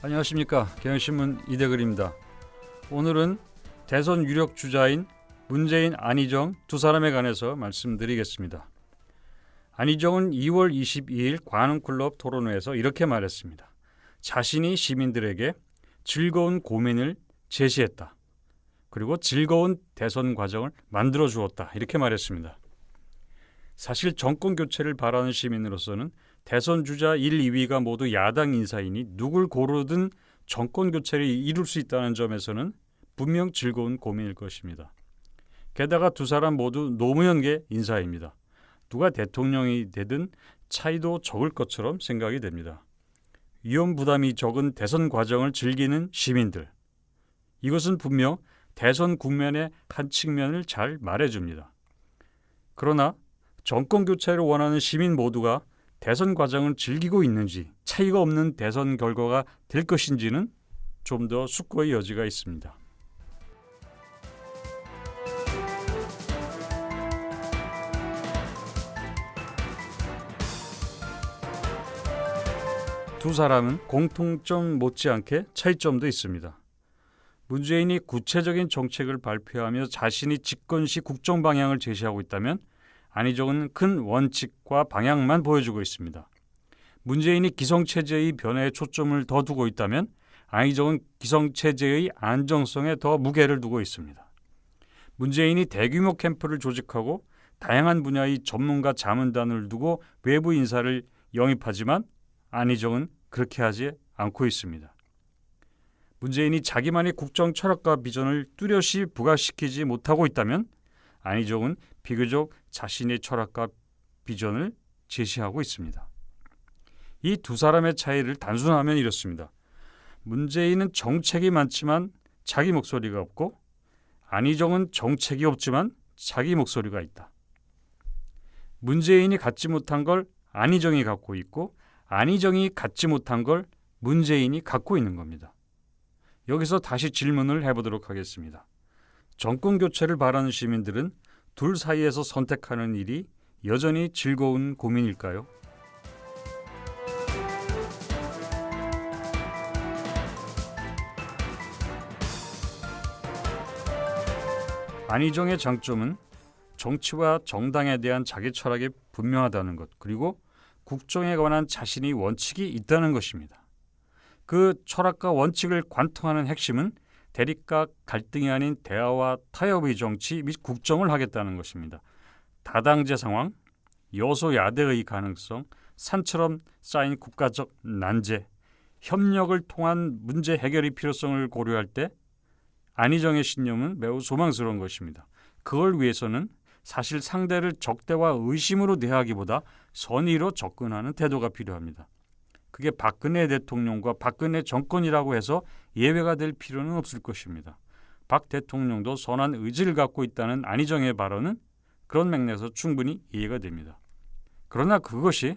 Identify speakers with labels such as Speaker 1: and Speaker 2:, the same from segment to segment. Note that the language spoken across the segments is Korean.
Speaker 1: 안녕하십니까 경향신문 이대글입니다. 오늘은 대선 유력 주자인 문재인 안희정 두 사람에 관해서 말씀드리겠습니다. 안희정은 2월 22일 관훈클럽 토론회에서 이렇게 말했습니다. 자신이 시민들에게 즐거운 고민을 제시했다. 그리고 즐거운 대선 과정을 만들어 주었다. 이렇게 말했습니다. 사실 정권 교체를 바라는 시민으로서는 대선 주자 1, 2위가 모두 야당 인사이니 누굴 고르든 정권 교체를 이룰 수 있다는 점에서는 분명 즐거운 고민일 것입니다. 게다가 두 사람 모두 노무현계 인사입니다. 누가 대통령이 되든 차이도 적을 것처럼 생각이 됩니다. 위험 부담이 적은 대선 과정을 즐기는 시민들. 이것은 분명 대선 국면의 한 측면을 잘 말해줍니다. 그러나 정권 교체를 원하는 시민 모두가 대선 과정을 즐기고 있는지 차이가 없는 대선 결과가 될 것인지는 좀 더 숙고의 여지가 있습니다. 두 사람은 공통점 못지않게 차이점도 있습니다. 문재인이 구체적인 정책을 발표하며 자신이 집권 시 국정 방향을 제시하고 있다면 안희정은 큰 원칙과 방향만 보여주고 있습니다. 문재인이 기성체제의 변화에 초점을 더 두고 있다면 안희정은 기성체제의 안정성에 더 무게를 두고 있습니다. 문재인이 대규모 캠프를 조직하고 다양한 분야의 전문가 자문단을 두고 외부 인사를 영입하지만 안희정은 그렇게 하지 않고 있습니다. 문재인이 자기만의 국정 철학과 비전을 뚜렷이 부각시키지 못하고 있다면 안희정은 비교적 자신의 철학과 비전을 제시하고 있습니다. 이 두 사람의 차이를 단순하면 이렇습니다. 문재인은 정책이 많지만 자기 목소리가 없고 안희정은 정책이 없지만 자기 목소리가 있다. 문재인이 갖지 못한 걸 안희정이 갖고 있고 안희정이 갖지 못한 걸 문재인이 갖고 있는 겁니다. 여기서 다시 질문을 해보도록 하겠습니다. 정권 교체를 바라는 시민들은 둘 사이에서 선택하는 일이 여전히 즐거운 고민일까요? 안희정의 장점은 정치와 정당에 대한 자기 철학이 분명하다는 것, 그리고 국정에 관한 자신이 원칙이 있다는 것입니다. 그 철학과 원칙을 관통하는 핵심은 대립과 갈등이 아닌 대화와 타협의 정치 및 국정을 하겠다는 것입니다. 다당제 상황, 여소야대의 가능성, 산처럼 쌓인 국가적 난제, 협력을 통한 문제 해결의 필요성을 고려할 때 안희정의 신념은 매우 소망스러운 것입니다. 그걸 위해서는 사실 상대를 적대와 의심으로 대하기보다 선의로 접근하는 태도가 필요합니다. 그게 박근혜 대통령과 박근혜 정권이라고 해서 예외가 될 필요는 없을 것입니다. 박 대통령도 선한 의지를 갖고 있다는 안희정의 발언은 그런 맥락에서 충분히 이해가 됩니다. 그러나 그것이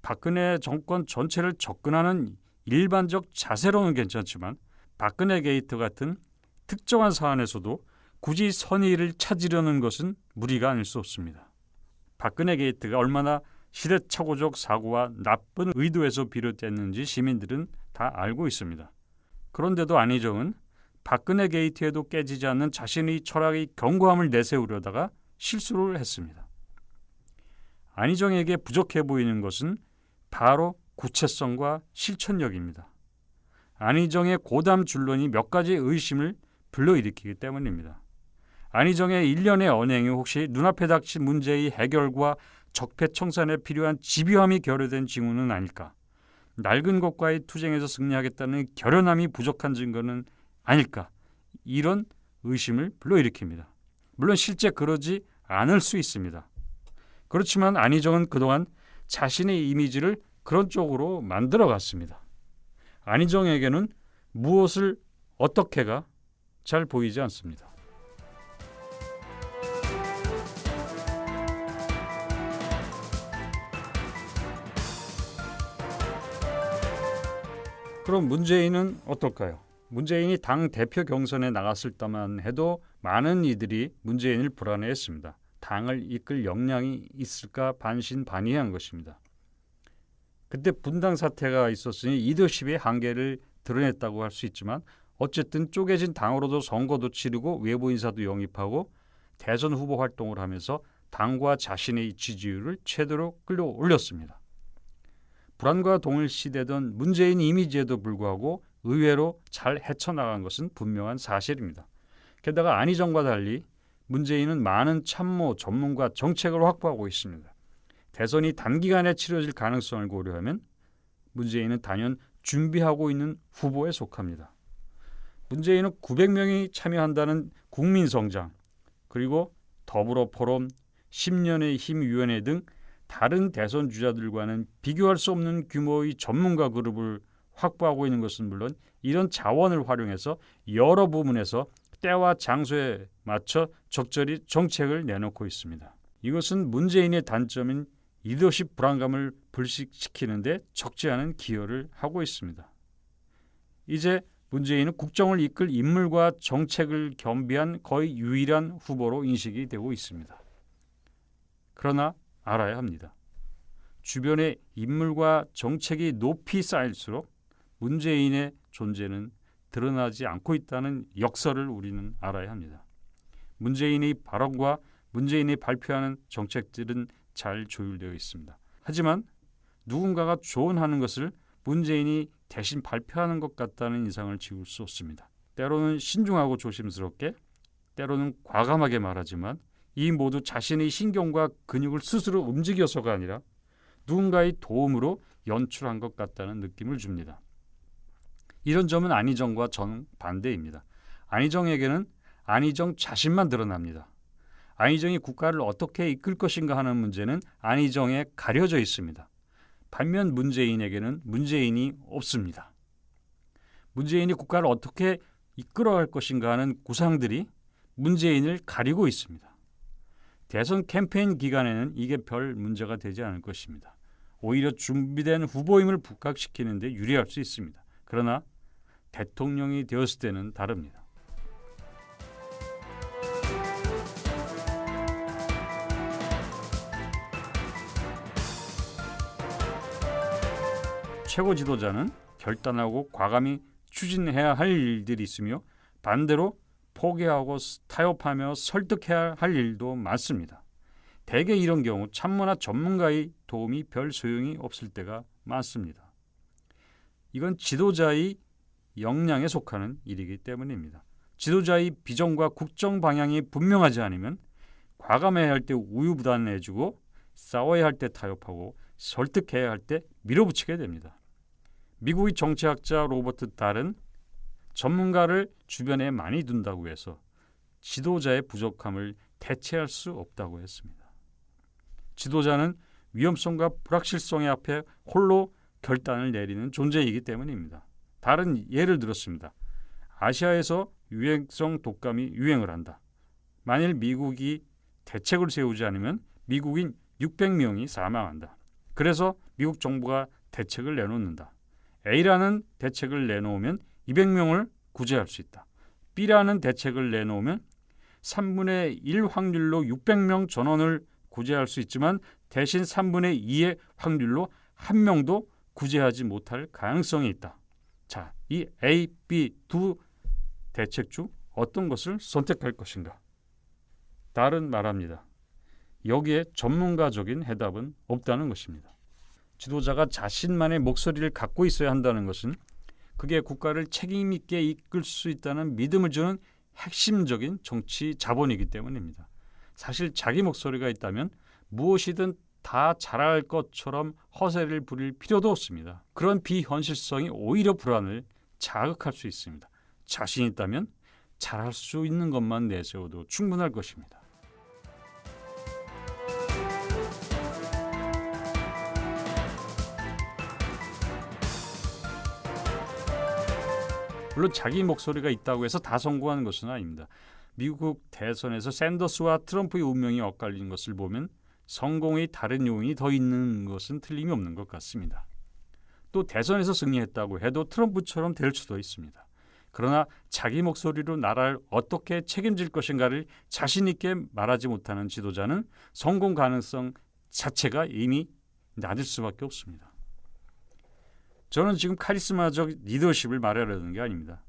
Speaker 1: 박근혜 정권 전체를 접근하는 일반적 자세로는 괜찮지만 박근혜 게이트 같은 특정한 사안에서도 굳이 선의를 찾으려는 것은 무리가 아닐 수 없습니다. 박근혜 게이트가 얼마나 시대착오적 사고와 나쁜 의도에서 비롯됐는지 시민들은 다 알고 있습니다. 그런데도 안희정은 박근혜 게이트에도 깨지지 않는 자신의 철학의 견고함을 내세우려다가 실수를 했습니다. 안희정에게 부족해 보이는 것은 바로 구체성과 실천력입니다. 안희정의 고담 줄론이 몇 가지 의심을 불러일으키기 때문입니다. 안희정의 일련의 언행이 혹시 눈앞에 닥친 문제의 해결과 적폐청산에 필요한 집요함이 결여된 징후는 아닐까? 낡은 것과의 투쟁에서 승리하겠다는 결연함이 부족한 증거는 아닐까? 이런 의심을 불러일으킵니다. 물론 실제 그러지 않을 수 있습니다. 그렇지만 안희정은 그동안 자신의 이미지를 그런 쪽으로 만들어 갔습니다. 안희정에게는 무엇을 어떻게가 잘 보이지 않습니다. 그럼 문재인은 어떨까요? 문재인이 당 대표 경선에 나갔을 때만 해도 많은 이들이 문재인을 불안해했습니다. 당을 이끌 역량이 있을까 반신반의한 것입니다. 그때 분당 사태가 있었으니 리더십의 한계를 드러냈다고 할 수 있지만 어쨌든 쪼개진 당으로도 선거도 치르고 외부 인사도 영입하고 대선 후보 활동을 하면서 당과 자신의 지지율을 최대로 끌어올렸습니다. 불안과 동일시되던 문재인 이미지에도 불구하고 의외로 잘 헤쳐나간 것은 분명한 사실입니다. 게다가 안희정과 달리 문재인은 많은 참모, 전문가, 정책을 확보하고 있습니다. 대선이 단기간에 치러질 가능성을 고려하면 문재인은 단연 준비하고 있는 후보에 속합니다. 문재인은 900명이 참여한다는 국민성장 그리고 더불어 포럼 10년의 힘위원회 등 다른 대선 주자들과는 비교할 수 없는 규모의 전문가 그룹을 확보하고 있는 것은 물론 이런 자원을 활용해서 여러 부문에서 때와 장소에 맞춰 적절히 정책을 내놓고 있습니다. 이것은 문재인의 단점인 리더십 불안감을 불식시키는데 적지 않은 기여를 하고 있습니다. 이제 문재인은 국정을 이끌 인물과 정책을 겸비한 거의 유일한 후보로 인식이 되고 있습니다. 그러나 알아야 합니다. 주변의 인물과 정책이 높이 쌓일수록 문재인의 존재는 드러나지 않고 있다는 역설을 우리는 알아야 합니다. 문재인의 발언과 문재인이 발표하는 정책들은 잘 조율되어 있습니다. 하지만 누군가가 조언하는 것을 문재인이 대신 발표하는 것 같다는 인상을 지울 수 없습니다. 때로는 신중하고 조심스럽게, 때로는 과감하게 말하지만 이 모두 자신의 신경과 근육을 스스로 움직여서가 아니라 누군가의 도움으로 연출한 것 같다는 느낌을 줍니다. 이런 점은 안희정과 정 반대입니다. 안희정에게는 안희정 자신만 드러납니다. 안희정이 국가를 어떻게 이끌 것인가 하는 문제는 안희정에 가려져 있습니다. 반면 문재인에게는 문재인이 없습니다. 문재인이 국가를 어떻게 이끌어갈 것인가 하는 구상들이 문재인을 가리고 있습니다. 대선 캠페인 기간에는 이게 별 문제가 되지 않을 것입니다. 오히려 준비된 후보임을 부각시키는 데 유리할 수 있습니다. 그러나 대통령이 되었을 때는 다릅니다. 최고 지도자는 결단하고 과감히 추진해야 할 일들이 있으며 반대로 포기하고 타협하며 설득해야 할 일도 많습니다. 대개 이런 경우 참모나 전문가의 도움이 별 소용이 없을 때가 많습니다. 이건 지도자의 역량에 속하는 일이기 때문입니다. 지도자의 비전과 국정 방향이 분명하지 않으면 과감해야 할 때 우유부단해지고 싸워야 할 때 타협하고 설득해야 할 때 밀어붙이게 됩니다. 미국의 정치학자 로버트 달은 전문가를 주변에 많이 둔다고 해서 지도자의 부족함을 대체할 수 없다고 했습니다. 지도자는 위험성과 불확실성의 앞에 홀로 결단을 내리는 존재이기 때문입니다. 다른 예를 들었습니다. 아시아에서 유행성 독감이 유행을 한다. 만일 미국이 대책을 세우지 않으면 미국인 600명이 사망한다. 그래서 미국 정부가 대책을 내놓는다. A라는 대책을 내놓으면 200명을 구제할 수 있다. B라는 대책을 내놓으면 3분의 1 확률로 600명 전원을 구제할 수 있지만 대신 3분의 2의 확률로 한 명도 구제하지 못할 가능성이 있다. 자, 이 A, B 두 대책 중 어떤 것을 선택할 것인가? 다른 말합니다. 여기에 전문가적인 해답은 없다는 것입니다. 지도자가 자신만의 목소리를 갖고 있어야 한다는 것은 그게 국가를 책임 있게 이끌 수 있다는 믿음을 주는 핵심적인 정치 자본이기 때문입니다. 사실 자기 목소리가 있다면 무엇이든 다 잘할 것처럼 허세를 부릴 필요도 없습니다. 그런 비현실성이 오히려 불안을 자극할 수 있습니다. 자신 있다면 잘할 수 있는 것만 내세워도 충분할 것입니다. 물론 자기 목소리가 있다고 해서 다 성공하는 것은 아닙니다. 미국 대선에서 샌더스와 트럼프의 운명이 엇갈린 것을 보면 성공의 다른 요인이 더 있는 것은 틀림이 없는 것 같습니다. 또 대선에서 승리했다고 해도 트럼프처럼 될 수도 있습니다. 그러나 자기 목소리로 나라를 어떻게 책임질 것인가를 자신 있게 말하지 못하는 지도자는 성공 가능성 자체가 이미 낮을 수밖에 없습니다. 저는 지금 카리스마적 리더십을 말하려는 게 아닙니다.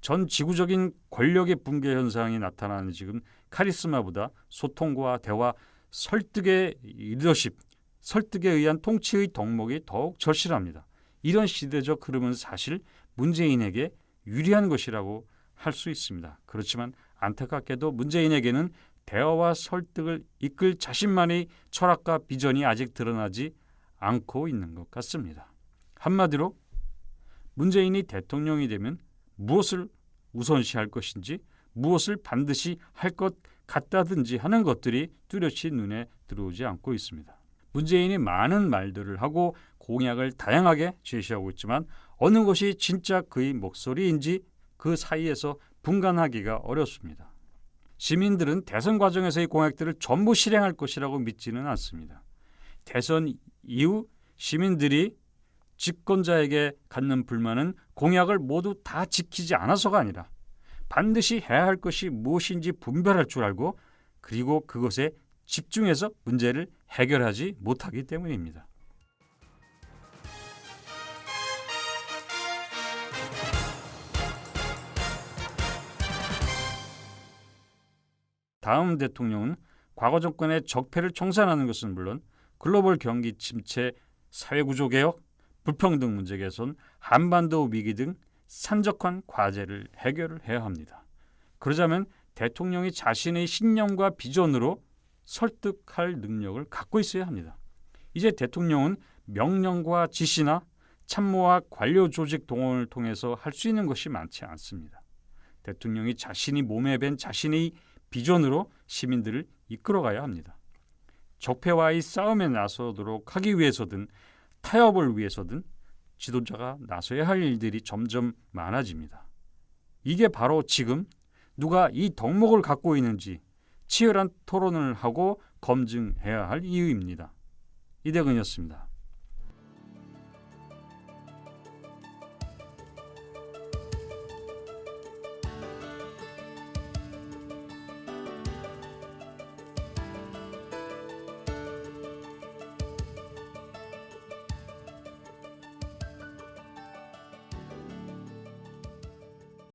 Speaker 1: 전 지구적인 권력의 붕괴 현상이 나타나는 지금 카리스마보다 소통과 대화, 설득의 리더십, 설득에 의한 통치의 덕목이 더욱 절실합니다. 이런 시대적 흐름은 사실 문재인에게 유리한 것이라고 할 수 있습니다. 그렇지만 안타깝게도 문재인에게는 대화와 설득을 이끌 자신만의 철학과 비전이 아직 드러나지 않고 있는 것 같습니다. 한마디로 문재인이 대통령이 되면 무엇을 우선시할 것인지 무엇을 반드시 할 것 같다든지 하는 것들이 뚜렷이 눈에 들어오지 않고 있습니다. 문재인이 많은 말들을 하고 공약을 다양하게 제시하고 있지만 어느 것이 진짜 그의 목소리인지 그 사이에서 분간하기가 어렵습니다. 시민들은 대선 과정에서의 공약들을 전부 실행할 것이라고 믿지는 않습니다. 대선 이후 시민들이 집권자에게 갖는 불만은 공약을 모두 다 지키지 않아서가 아니라 반드시 해야 할 것이 무엇인지 분별할 줄 알고 그리고 그것에 집중해서 문제를 해결하지 못하기 때문입니다. 다음 대통령은 과거 정권의 적폐를 청산하는 것은 물론 글로벌 경기 침체, 사회구조 개혁, 불평등 문제 개선, 한반도 위기 등 산적한 과제를 해결을 해야 합니다. 그러자면 대통령이 자신의 신념과 비전으로 설득할 능력을 갖고 있어야 합니다. 이제 대통령은 명령과 지시나 참모와 관료 조직 동원을 통해서 할 수 있는 것이 많지 않습니다. 대통령이 자신이 몸에 밴 자신의 비전으로 시민들을 이끌어가야 합니다. 적폐와의 싸움에 나서도록 하기 위해서든 타협을 위해서든 지도자가 나서야 할 일들이 점점 많아집니다. 이게 바로 지금 누가 이 덕목을 갖고 있는지 치열한 토론을 하고 검증해야 할 이유입니다. 이대근이었습니다.